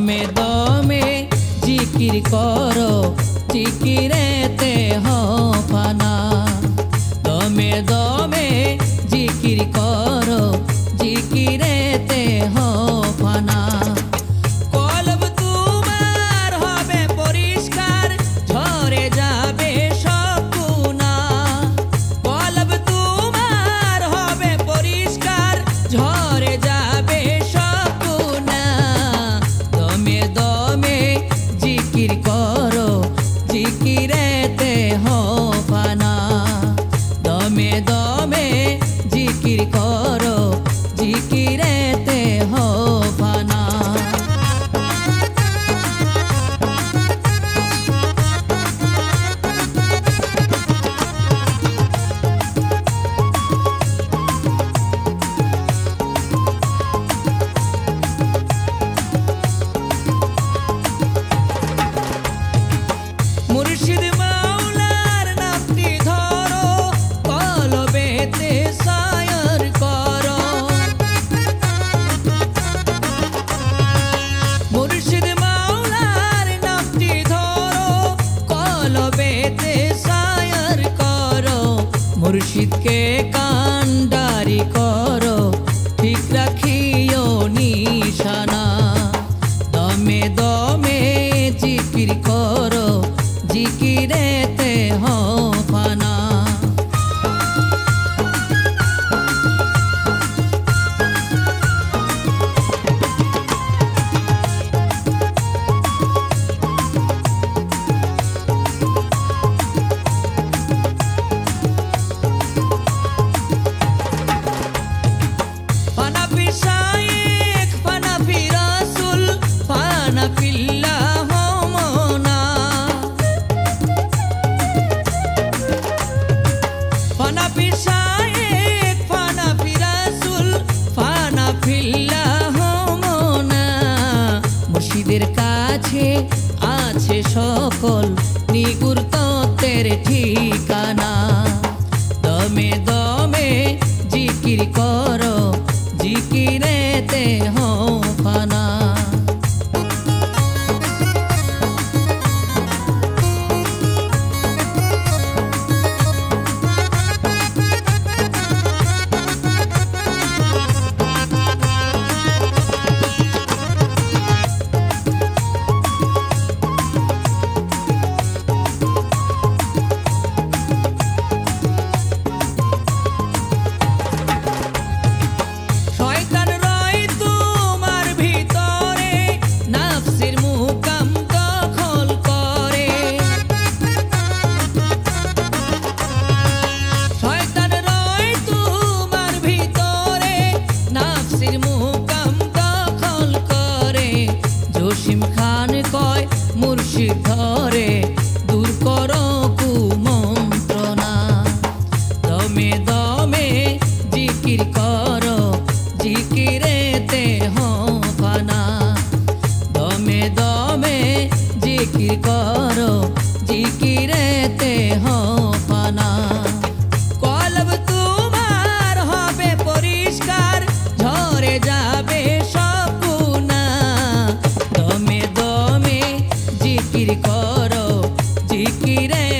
দমে দমে জিকির করো জিকিরে Chitkey. মাঝে আছে সকল নিগুর তত্ত্বের ঠিকানা। দমে দমে জিকির কর খান কয় মুর্শিদ ধরে, দূর কর কুমন্ত্রণা। দমে দমে জিকির কর, জিকিরেতে হফানা দমে দমে জিকির কর இருக்கிறேன்.